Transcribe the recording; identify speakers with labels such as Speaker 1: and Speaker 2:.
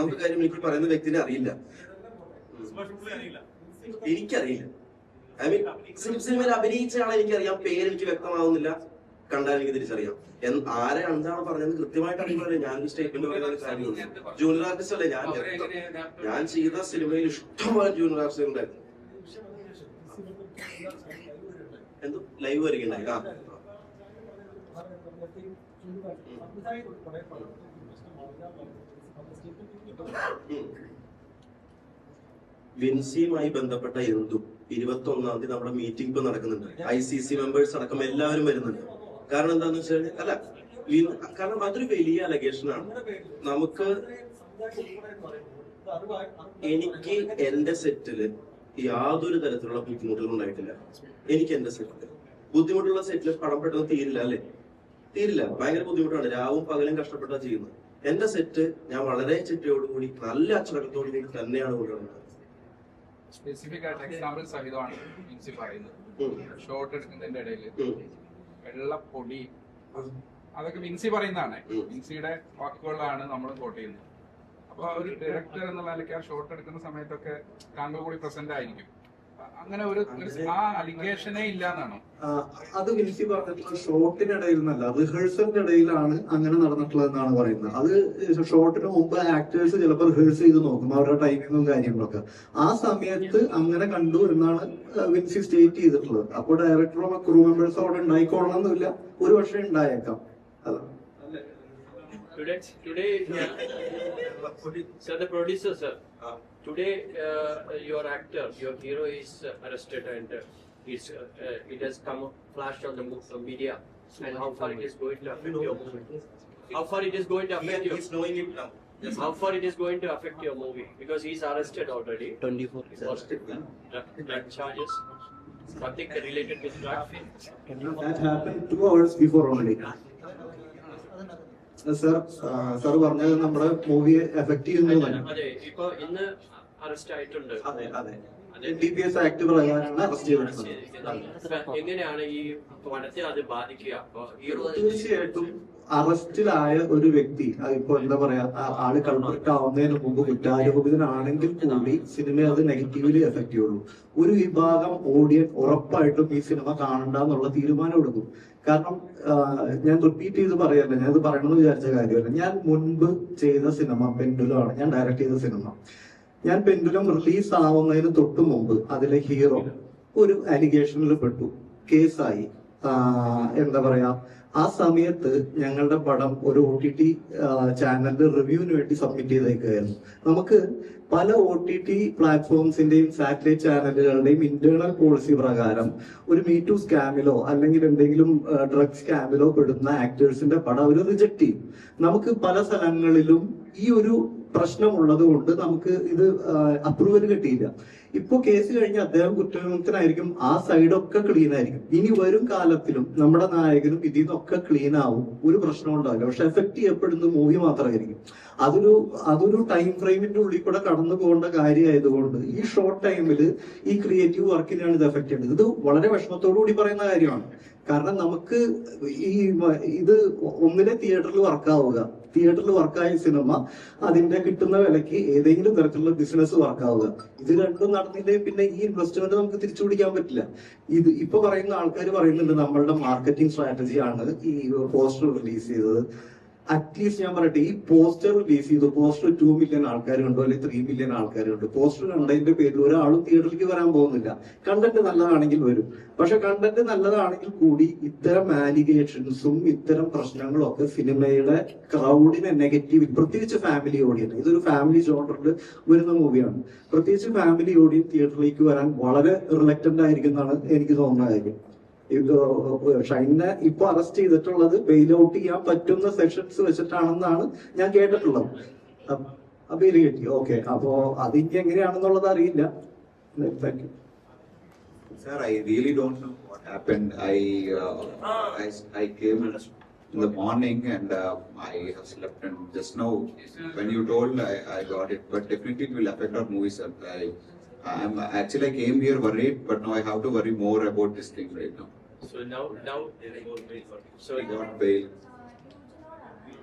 Speaker 1: ഒന്നാമത്തെ കാര്യം എനിക്ക് പറയുന്ന വ്യക്തിനെ അറിയില്ല. എനിക്കറിയില്ല. ഐ മീൻ സിനിമയിൽ അഭിനയിച്ച ആളെ എനിക്കറിയാം. പേര് എനിക്ക് വ്യക്തമാവുന്നില്ല. കണ്ടാൽ എനിക്ക് തിരിച്ചറിയാം. എന്ന് ആരെ എന്താണ് പറഞ്ഞത് കൃത്യമായിട്ട് അറിയില്ല. ഞാൻ സ്റ്റേറ്റ്മെന്റ് പറയുന്ന ഒരു കാര്യമില്ല ജൂനിയർ ആർട്ടിസ്റ്റ് അല്ലേ? ഞാൻ ഞാൻ ചെയ്ത സിനിമയിൽ ഇഷ്ടംപോലെ ജൂനിയർ ആർട്ടിസ്റ്റ് ഉണ്ടായിരുന്നു എന്തോ? ലൈവ് വരികയുണ്ടായി ആ. ഉം. വിൻസിയുമായി ബന്ധപ്പെട്ട എന്തു? ഇരുപത്തി ഒന്നാം തീയതി നമ്മുടെ മീറ്റിംഗ് ഇപ്പൊ നടക്കുന്നുണ്ട്. ഐ സി സി മെമ്പേഴ്സ് അടക്കം എല്ലാവരും വരുന്നുണ്ട്. കാരണം എന്താന്ന് വെച്ചാൽ അല്ല കാരണം അതൊരു വലിയ ആണ്. നമുക്ക് എനിക്ക് എന്റെ സെറ്റിൽ യാതൊരു തരത്തിലുള്ള ബുദ്ധിമുട്ടുകളും ഉണ്ടായിട്ടില്ല. എനിക്ക് എന്റെ സെറ്റിൽ ബുദ്ധിമുട്ടുള്ള സെറ്റിൽ പണം പെട്ടെന്ന് തീരില്ല അല്ലെ? തീരില്ല. ഭയങ്കര ബുദ്ധിമുട്ടാണ്. രാവും പകലും കഷ്ടപ്പെട്ടാ ചെയ്യുന്നത്. എന്റെ സെറ്റ് ഞാൻ വളരെ ചിട്ടയോടുകൂടി നല്ല അച്ചടക്കത്തോടു കൂടി തന്നെയാണ് കൊണ്ടുവരുന്നത്
Speaker 2: സ്പെസിഫിക് ആയിട്ട് എക്സാമ്പിൾ സഹിതമാണ് മിൻസി പറയുന്നത്. ഷോർട്ട് എടുക്കുന്നതിന്റെ ഇടയിൽ. വെള്ളപ്പൊടി. അതൊക്കെ മിൻസി പറയുന്നതാണ്. മിൻസിയുടെ വാക്കുകളാണ് നമ്മൾ കോട്ട് ചെയ്യുന്നത്. അപ്പൊ ഒരു ഡയറക്ടർ എന്നുള്ള നിലയ്ക്ക് ആ ഷോട്ട് എടുക്കുന്ന സമയത്തൊക്കെ താങ്കൾ കൂടി പ്രസന്റ് ആയിരിക്കും. അങ്ങനെ ഒരു ആ അലിഗേഷനേ ഇല്ല എന്നാണോ
Speaker 3: അത് വിൻസി പറഞ്ഞിട്ടുള്ള ഷോട്ടിനിടയിൽ നിന്നല്ല റിഹേഴ്സലിന്റെ ഇടയിലാണ് അങ്ങനെ നടന്നിട്ടുള്ളതെന്നാണ് പറയുന്നത്. അത് ഷോട്ടിന് മുമ്പ് ആക്ടേഴ്സ് ചിലപ്പോൾ റിഹേഴ്സ് ചെയ്ത് നോക്കും അവരുടെ ടൈമിങ്ങും കാര്യങ്ങളൊക്കെ. ആ സമയത്ത് അങ്ങനെ കണ്ടു എന്നാണ് വിൻസി സ്റ്റേറ്റ് ചെയ്തിട്ടുള്ളത്. അപ്പോൾ ഡയറക്ടറും ക്രൂ മെമ്പേഴ്സും അവിടെ ഉണ്ടായിക്കോളണം എന്നില്ല ഒരു പക്ഷേ ഉണ്ടായേക്കാം.
Speaker 4: Today, today, sir, the producer, sir. Today, uh, your actor, your hero is uh, arrested and uh, it's, uh, uh, it has come flashed on the uh, media. And how far it is going to affect your movie? How far it is going to affect your?
Speaker 1: He's knowing it now.
Speaker 4: How far it is going to affect your movie? Because he's arrested already. Twenty-four. For drug, drug charges. Something related with drug.
Speaker 3: That happened two hours before only. Sir sir പറഞ്ഞത് നമ്മുടെ മൂവിയെ effect ചെയ്യുന്നു
Speaker 4: അതെ ഇപ്പൊ ഇന്ന് arrest ആയിട്ടുണ്ട്
Speaker 3: അതെ അതെ. D P S act പ്രകാരമാണ് അറസ്റ്റ് ചെയ്തിട്ടുള്ളത്
Speaker 4: അപ്പൊ എങ്ങനെയാണ് ഈ പണത്തെ അത് ബാധിക്കുക? അപ്പൊ ഹീറോ
Speaker 3: തീർച്ചയായിട്ടും അറസ്റ്റിലായ ഒരു വ്യക്തി ഇപ്പൊ എന്താ പറയാ ആൾ കൺവെർട്ട് ആവുന്നതിന് മുമ്പ് കുറ്റാരോപിതനാണെങ്കിൽ കൂടി സിനിമ അത് നെഗറ്റീവ്ലി എഫക്ട് ചെയ്യുള്ളൂ. ഒരു വിഭാഗം ഓഡിയൻസ് ഉറപ്പായിട്ടും ഈ സിനിമ കാണണ്ട എന്നുള്ള തീരുമാനം എടുക്കും. കാരണം ഞാൻ റിപ്പീറ്റ് ചെയ്ത് പറയല്ല ഞാൻ ഇത് പറയണമെന്ന് വിചാരിച്ച കാര്യമല്ല. ഞാൻ മുൻപ് ചെയ്ത സിനിമ പെൻഡുലാണ് ഞാൻ ഡയറക്ട് ചെയ്ത സിനിമ. ഞാൻ പെൻഡുലം റിലീസ് ആവുന്നതിന് തൊട്ട് മുമ്പ് അതിലെ ഹീറോ ഒരു അലിഗേഷനിൽ പെട്ടു. കേസായി. എന്താ പറയാ ആ സമയത്ത് ഞങ്ങളുടെ പടം ഒരു ഒ ടി ടി ചാനലിന്റെ റിവ്യൂവിന് വേണ്ടി സബ്മിറ്റ് ചെയ്തേക്കുകയായിരുന്നു നമുക്ക് പല ഒ ടി ടി പ്ലാറ്റ്ഫോംസിന്റെയും സാറ്റലൈറ്റ് ചാനലുകളുടെയും ഇന്റേണൽ പോളിസി പ്രകാരം ഒരു മീ ടു സ്കാമിലോ അല്ലെങ്കിൽ എന്തെങ്കിലും ഡ്രഗ് സ്കാമിലോ പെടുന്ന ആക്ടേഴ്സിന്റെ പടം അവർ റിജക്ട് ചെയ്യും. നമുക്ക് പല സ്ഥലങ്ങളിലും ഈ ഒരു പ്രശ്നമുള്ളത് കൊണ്ട് നമുക്ക് ഇത് അപ്രൂവൽ കിട്ടിയില്ല. ഇപ്പൊ കേസ് കഴിഞ്ഞ് അദ്ദേഹം കുറ്റവിമുക്തനായിരിക്കും ആ സൈഡൊക്കെ ക്ലീൻ ആയിരിക്കും. ഇനി വരും കാലത്തിലും നമ്മുടെ നായകനും ഇതിൽ നിന്നൊക്കെ ക്ലീൻ ആവും ഒരു പ്രശ്നം ഉണ്ടാവില്ല. പക്ഷെ എഫക്ട് ചെയ്യപ്പെടുന്ന മൂവി മാത്രമായിരിക്കും. അതൊരു അതൊരു ടൈം ഫ്രെയിമിന്റെ ഉള്ളിൽ കൂടെ കടന്നു പോകേണ്ട കാര്യമായതുകൊണ്ട് ഈ ഷോർട്ട് ടൈമിൽ ഈ ക്രിയേറ്റീവ് വർക്കിനാണ് ഇത് എഫക്ട് ചെയ്യുന്നത്. ഇത് വളരെ വിഷമത്തോടു കൂടി പറയുന്ന കാര്യമാണ്. കാരണം നമുക്ക് ഈ ഇത് ഒന്നിലെ തിയേറ്ററിൽ വർക്കാവുക തിയേറ്ററിൽ വർക്കായ സിനിമ അതിന്റെ കിട്ടുന്ന വിലക്ക് ഏതെങ്കിലും തരത്തിലുള്ള ബിസിനസ് വർക്കാവുക ഇത് രണ്ടും നടന്നില്ലേ പിന്നെ ഈ ഇൻവെസ്റ്റ്മെന്റ് നമുക്ക് തിരിച്ചു പിടിക്കാൻ പറ്റില്ല. ഇത് ഇപ്പൊ പറയുന്ന ആൾക്കാർ പറയുന്നുണ്ട് നമ്മളുടെ മാർക്കറ്റിംഗ് സ്ട്രാറ്റജിയാണ് ഈ പോസ്റ്റർ റിലീസ് ചെയ്തത്. അറ്റ്ലീസ്റ്റ് ഞാൻ പറയട്ടെ ഈ പോസ്റ്റർ റിലീസ് ചെയ്തു. പോസ്റ്റർ ടു മില്യൺ ആൾക്കാർ അല്ലെങ്കിൽ ത്രീ മില്യൺ ആൾക്കാർ കണ്ടു പോസ്റ്റർ കണ്ടതിന്റെ പേരിൽ ഒരാളും തിയേറ്ററിലേക്ക് വരാൻ പോകുന്നില്ല. കണ്ടന്റ് നല്ലതാണെങ്കിൽ വരും. പക്ഷെ കണ്ടന്റ് നല്ലതാണെങ്കിൽ കൂടി ഇത്തരം ആലിഗേഷൻസും ഇത്തരം പ്രശ്നങ്ങളും ഒക്കെ സിനിമയുടെ ക്രൗഡിനെ നെഗറ്റീവ് പ്രത്യേകിച്ച് ഫാമിലി ഓഡിയൻസ് ഇതൊരു ഫാമിലി ജോണറിൽ വരുന്ന മൂവിയാണ് പ്രത്യേകിച്ച് ഫാമിലി ഓഡിയൻസ് തിയേറ്ററിലേക്ക് വരാൻ വളരെ റിലക്റ്റന്റ് ആയിരിക്കും എന്നാണ് എനിക്ക് തോന്നുന്ന കാര്യം. ഇത് ഷൈനെ ഇപ്പൊ അറസ്റ്റ് ചെയ്തിട്ടുള്ളത് ബെയിൽ ഔട്ട് ചെയ്യാൻ പറ്റുന്ന സെഷൻസ് വെച്ചിട്ടാണെന്നാണ് ഞാൻ കേട്ടിട്ടുള്ളത് ബെയിൽ കിട്ടി ഓക്കെ അപ്പോ അത് ഇനി എങ്ങനെയാണെന്നുള്ളത് അറിയില്ല thank you
Speaker 5: Sir, I really don't know what happened. I, uh, I, I came in the morning and uh, I have slept and just now, when you told, I, I got it, but definitely it will affect our movies. I, I'm, actually I came here worried, but now I have to worry more about this thing right now.
Speaker 4: So now, now they will bail. So
Speaker 5: they don't pay.